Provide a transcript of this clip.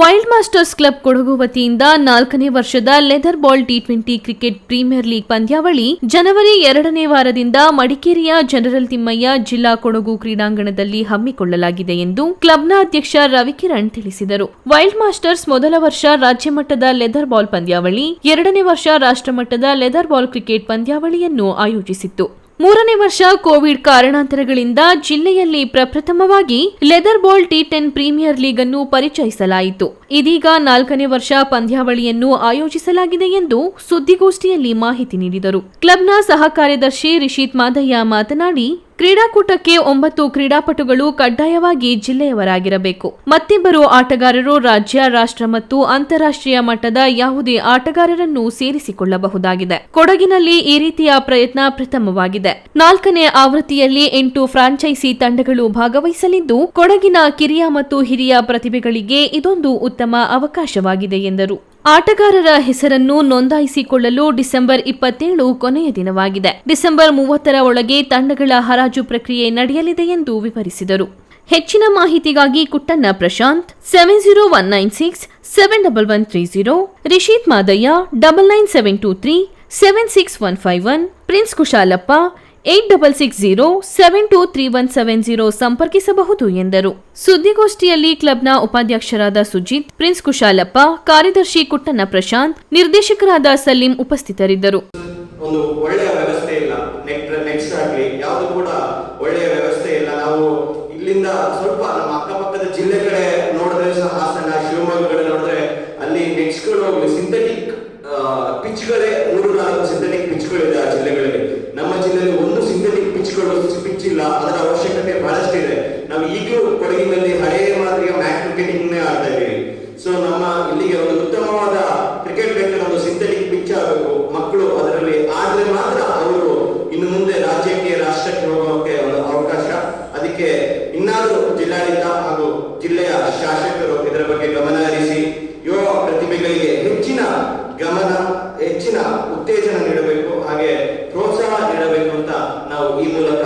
Wild masters club Kodagu ವತಿಯಿಂದ ನಾಲ್ಕನೇ ವರ್ಷದ leather ball T twenty cricket premier league ಪಂದ್ಯಾವಳಿ ಜನವರಿ ಎರಡನೇ ವಾರದಿಂದ ಮಡಿಕೇರಿಯ ಜನರಲ್ ತಿಮ್ಮಯ್ಯ ಜಿಲ್ಲಾ ಕೊಡಗು ಕ್ರೀಡಾಂಗಣದಲ್ಲಿ ಹಮ್ಮಿಕೊಳ್ಳಲಾಗಿದೆ ಎಂದು ಕ್ಲಬ್ನ ಅಧ್ಯಕ್ಷ ರವಿಕಿರಣ್ ತಿಳಿಸಿದರು. ವೈಲ್ಡ್ ಮಾಸ್ಟರ್ಸ್ ಮೊದಲ ವರ್ಷ ರಾಜ್ಯ ಮಟ್ಟದ ಲೆದರ್ ಬಾಲ್ ಪಂದ್ಯಾವಳಿ, ಎರಡನೇ ವರ್ಷ ರಾಷ್ಟ್ರಮಟ್ಟದ ಲೆದರ್ ಬಾಲ್ ಕ್ರಿಕೆಟ್ ಪಂದ್ಯಾವಳಿಯನ್ನು ಆಯೋಜಿಸಿತ್ತು. ಮೂರನೇ ವರ್ಷ ಕೋವಿಡ್ ಕಾರಣಾಂತರಗಳಿಂದ ಜಿಲ್ಲೆಯಲ್ಲಿ ಪ್ರಪ್ರಥಮವಾಗಿ leather ball T ten premier league ಅನ್ನು ಪರಿಚಯಿಸಲಾಯಿತು. ಇದೀಗ ನಾಲ್ಕನೇ ವರ್ಷ ಪಂದ್ಯಾವಳಿಯನ್ನು ಆಯೋಜಿಸಲಾಗಿದೆ ಎಂದು ಸುದ್ದಿಗೋಷ್ಠಿಯಲ್ಲಿ ಮಾಹಿತಿ ನೀಡಿದರು. ಕ್ಲಬ್ನ ಸಹ ಕಾರ್ಯದರ್ಶಿ ರಿಷಿತ್ ಮಾದಯ್ಯ ಮಾತನಾಡಿ ಕ್ರೀಡಾಕೂಟಕ್ಕೆ ಒಂಬತ್ತು ಕ್ರೀಡಾಪಟುಗಳು ಕಡ್ಡಾಯವಾಗಿ ಜಿಲ್ಲೆಯವರಾಗಿರಬೇಕು. ಮತ್ತಿಬ್ಬರು ಆಟಗಾರರು ರಾಜ್ಯ, ರಾಷ್ಟ್ರ ಮತ್ತು ಅಂತಾರಾಷ್ಟ್ರೀಯ ಮಟ್ಟದ ಯಾವುದೇ ಆಟಗಾರರನ್ನು ಸೇರಿಸಿಕೊಳ್ಳಬಹುದಾಗಿದೆ. ಕೊಡಗಿನಲ್ಲಿ ಈ ರೀತಿಯ ಪ್ರಯತ್ನ ಪ್ರಥಮವಾಗಿದೆ. ನಾಲ್ಕನೇ ಆವೃತ್ತಿಯಲ್ಲಿ ಎಂಟು ಫ್ರಾಂಚೈಸಿ ತಂಡಗಳು ಭಾಗವಹಿಸಲಿದ್ದು, ಕೊಡಗಿನ ಕಿರಿಯ ಮತ್ತು ಹಿರಿಯ ಪ್ರತಿಭೆಗಳಿಗೆ ಇದೊಂದು ಉತ್ತಮ ಅವಕಾಶವಾಗಿದೆ ಎಂದರು. ಆಟಗಾರರ ಹೆಸರನ್ನು ನೋಂದಾಯಿಸಿಕೊಳ್ಳಲು ಡಿಸೆಂಬರ್ ಇಪ್ಪತ್ತೇಳು ಕೊನೆಯ ದಿನವಾಗಿದೆ. ಡಿಸೆಂಬರ್ ಮೂವತ್ತರ ಒಳಗೆ ತಂಡಗಳ ಹರಾಜು ಪ್ರಕ್ರಿಯೆ ನಡೆಯಲಿದೆ ಎಂದು ವಿವರಿಸಿದರು. ಹೆಚ್ಚಿನ ಮಾಹಿತಿಗಾಗಿ Kuttanna Prashanth, seven zero one nine six, seven double one three zero, Rishith Madaiah, double nine seven two three, seven six one five one, Prince Kushalappa eight double six zero seven two three one seven zero ಸಂಪರ್ಕಿಸಬಹುದು ಎಂದರು. ಸುದ್ದಿಗೋಷ್ಠಿಯಲ್ಲಿ ಕ್ಲಬ್ನ ಉಪಾಧ್ಯಕ್ಷರಾದ Sujit, prince Kushalappa, ಕಾರ್ಯದರ್ಶಿ ಕುಟ್ಟಣ್ಣ ಪ್ರಶಾಂತ್, ನಿರ್ದೇಶಕರಾದ ಸಲೀಂ ಉಪಸ್ಥಿತರಿದ್ದರು. ಒಂದು ಒಳ್ಳೆಯ ವ್ಯವಸ್ಥೆ ಇಲ್ಲ. ನೆಕ್ಸ್ಟ್ ಆಗಲಿ. ಯಾವುದು ಕೂಡ ಒಳ್ಳೆಯ ವ್ಯವಸ್ಥೆ ಇಲ್ಲ. ನಾವು ಇಲ್ಲಿಂದ ಸ್ವಲ್ಪ ನಮ್ಮ ಅಕ್ಕಪಕ್ಕದ ಜಿಲ್ಲೆ ಕಡೆ ನೋಡಿದ್ರೆ ಹಾಸನ ಶಿವಮೊಗ್ಗ ಕಡೆ ನೋಡಿದ್ರೆ ಅಲ್ಲಿ ನೆಕ್ಸ್ಟ್ಗಳು ಹೋಗ್ಲಿ ಪಿಚ್ಗಳೇ ಮೂರು ನಾಲ್ಕು ಸಿಂಥೆಟಿಕ್ ಪಿಚ್ಗಳಿದೆ ಆ ಜಿಲ್ಲೆಗಳಲ್ಲಿ. ನಮ್ಮ ಜಿಲ್ಲೆಯಲ್ಲಿ ಒಂದು ಸಿಂಥೆಟಿಕ್ ಪಿಚ್ಗಳು ಪಿಚ್ ಇಲ್ಲ ಅದರ ಅವಶ್ಯಕತೆ ಬಹಳಷ್ಟಿದೆ ನಾವು ಈಗಲೂ ಕೊಡಗಿನಲ್ಲಿ ಹಳೆಯ ಮಾದರಿಯ ಮ್ಯಾಟ್ ಕ್ರಿಕೆಟಿಂಗ್ ಆಡ್ತಾ ಇದ್ದೀವಿ. ಸೊ ನಮ್ಮ ಇಲ್ಲಿಗೆ ಒಂದು ಉತ್ತಮವಾದ ಕ್ರಿಕೆಟ್ ಬೇಕಾದ ಒಂದು ಸಿಂಥೆಟಿಕ್ ಪಿಚ್ ಆಗಬೇಕು ಮಕ್ಕಳು ಅದರಲ್ಲಿ. ಆದ್ರೆ ಮಾತ್ರ ಅವರು ಇನ್ನು ಮುಂದೆ ರಾಜ್ಯಕ್ಕೆ, ರಾಷ್ಟ್ರಕ್ಕೆ ಹೋಗೋಕೆ ಒಂದು ಅವಕಾಶ. ಅದಕ್ಕೆ ಇನ್ನಾದರೂ ಜಿಲ್ಲಾಡಳಿತ ಹಾಗೂ ಜಿಲ್ಲೆಯ ಶಾಸಕರು ಇದರ ಬಗ್ಗೆ ಗಮನ ಹರಿಸಿ, ಯುವ ಪ್ರತಿಭೆಗಳಿಗೆ ಹೆಚ್ಚಿನ ಗಮನ ಹೆಚ್ಚಿನ ಉತ್ತೇಜನ ನೀಡಬೇಕು ಹಾಗೆ ಪ್ರೋತ್ಸಾಹ ನೀಡಬೇಕು ಅಂತ ನಾವು ಈ ಮೂಲಕ